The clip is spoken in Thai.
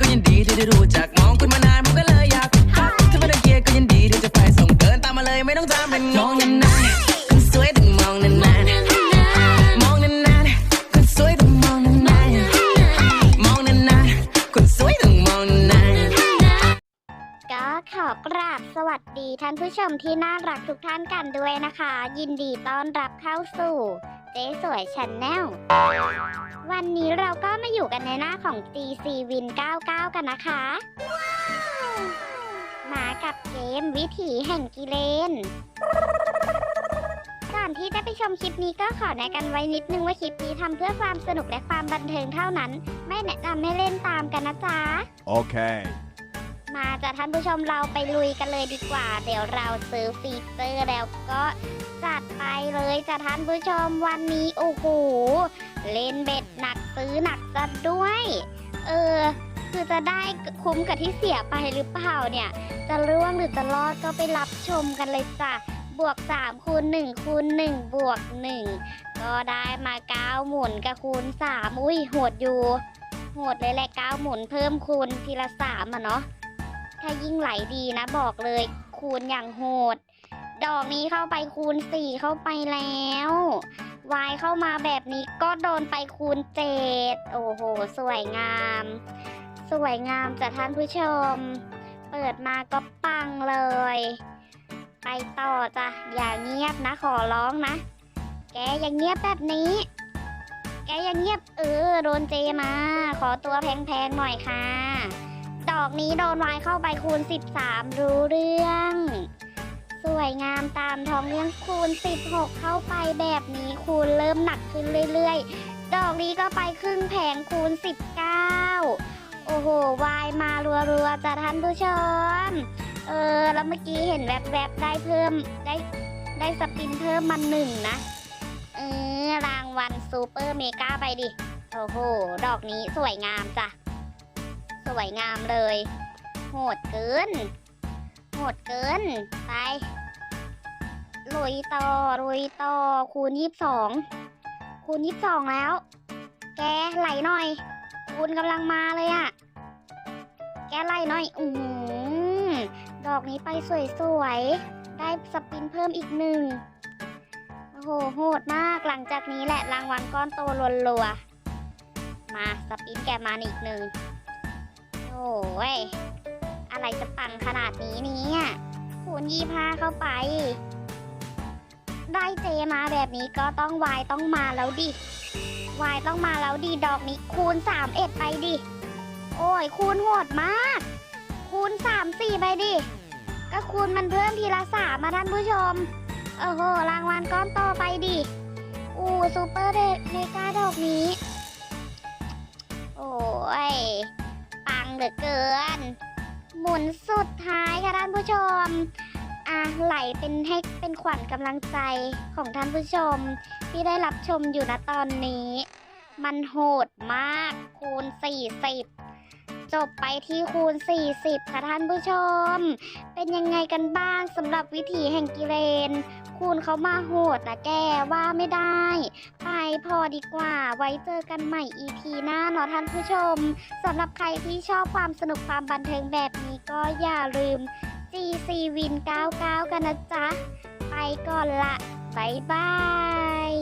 ก็ยินดีที่ได้รู้จักมองคุณมานานผมก็เลยอยากทักถ้าไม่ได้เกียก็ยินดีที่จะไปส่งเดินตามมาเลยไม่ต้องตามเป็นงงนานๆคนสวยต้องมองนานๆมองนานๆคนสวยต้องมองนานๆมองนานๆคนสวยต้องมองนานๆก็ขอกราบสวัสดีท่านผู้ชมที่น่ารักทุกท่านกันด้วยนะคะ ยินดีต้อนรับเข้าสู่ เจ๊สวยช n แนลวันนี้เราก็มาอยู่กันในหน้าของ GC Win 99 กันนะคะ มากับเกมวิถีแห่งกิเลน ก่อนที่จะไปชมคลิปนี้ก็ขอแนะกันไว้นิดนึงว่าคลิปนี้ทำเพื่อความสนุกและความบันเทิงเท่านั้น ไม่แนะนำให้เล่นตามกันนะจ๊ะ Okay. มาจะท่านผู้ชมเราไปลุยกันเลยดีกว่า เดี๋ยวเราซื้อฟีเจอร์แล้วก็จัดไปเลยจ้ะท่านผู้ชมวันนี้โอ้โหเล่นเบ็ดหนักซื้อหนักจัดด้วย เออ คือจะได้คุ้มกับที่เสียไปหรือเปล่าเนี่ย จะร่วงหรือจะรอดก็ไปรับชมกันเลยจ้ะบวก3คูณ1คูณ1บวก1ก็ได้มา9หมุนกับคูณ3อุ้ยโหดอยู่โหดเลยแหละ9หมุนเพิ่มคูณทีละ3อะเนาะ ถ้ายิ่งไหลดีนะบอกเลยคูณอย่างโหด ดอกนี้เข้าไปคูณ 4 เข้าไปแล้ววายเข้ามาแบบนี้ก็โดนไปคูณ7โอ้โห สวยงาม สวยงามจ้ะท่านผู้ชม เปิดมาก็ปังเลย ไปต่อจ้ะ อย่าเงียบนะขอร้องนะ แกอย่าเงียบแบบนี้ แกอย่าเงียบเออ โดนเจมา ขอตัวแพงๆหน่อยค่ะ ดอกนี้โดนวายเข้าไปคูณ 13 รู้เรื่อง สวยงามตามท้องเรื่องคูณ 16 เข้าไปแบบนี้คูณเริ่มหนักขึ้นเรื่อยๆ ดอกนี้ก็ไปครึ่งแผงคูณ 19 โอ้โห วายมารัวๆจ้ะท่านผู้ชม เออ แล้วเมื่อกี้เห็นแวบๆ ได้เพิ่มได้ได้สปินเพิ่มมาหนึ่งนะ เออ รางวัลซูเปอร์เมกาไปดิ โอ้โห ดอกนี้สวยงามจ้ะ สวยงามเลย โหดเกิน โหดเกิน ไป ลุยต่อ ลุยต่อ คูณยี่สิบสองคูณยี่สิบสองแล้ว แกไหลหน่อย คูณกำลังมาเลยอะแกไหลหน่อย อือหือดอกนี้ไปสวยๆ ได้สปินเพิ่มอีกหนึ่งโอ้โหโหดมากหลังจากนี้แหละรางวัลก้อนโตรัวๆมาสปินแกมาอีกหนึ่ง โอ้ย อะไรจะปังขนาดนี้เนี่ยคูณยี่ห้าเข้าไป ได้เจมาแบบนี้ก็ต้องวายต้องมาแล้วดิ วายต้องมาแล้วดิ ดอกนี้คูณสามเอ็ดไปดิ โอ้ย คูณโหดมาก คูณสามสี่ไปดิ ก็คูณมันเพิ่มทีละสามมาท่านผู้ชมโอ้โห รางวัลก้อนโตไปดิ อู้ซูเปอร์เมกาดอกนี้ โอ้ย เหลือเกิน หมุนสุดท้ายค่ะท่านผู้ชม อะไหลเป็นให้เป็นขวัญกำลังใจของท่านผู้ชม ที่ได้รับชมอยู่นะตอนนี้ มันโหดมากคูณ40 จบไปที่คูณ 40 ค่ะท่านผู้ชม เป็นยังไงกันบ้างสำหรับวิถีแห่งกิเลน คูณเขามาโหดนะแกว่าไม่ได้ ไปพอดีกว่าไว้เจอกันใหม่ EP หน้าเนาะท่านผู้ชมสำหรับใครที่ชอบความสนุกความบันเทิงแบบนี้ก็อย่าลืม GC Win 99 กันนะจ๊ะ ไปก่อนละบ๊ายบาย